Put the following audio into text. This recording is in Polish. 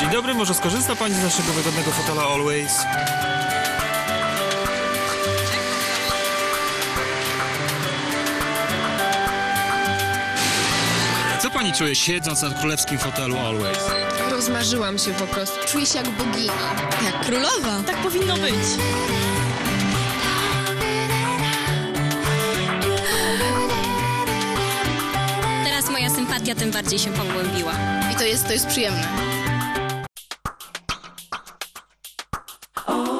Dzień dobry, może skorzysta Pani z naszego wygodnego fotela Always? Co Pani czuje siedząc na królewskim fotelu Always? Rozmarzyłam się po prostu. Czuję się jak bogini. Jak królowa. Tak powinno być. Teraz moja sympatia tym bardziej się pogłębiła. I to jest, to jest przyjemne. Oh.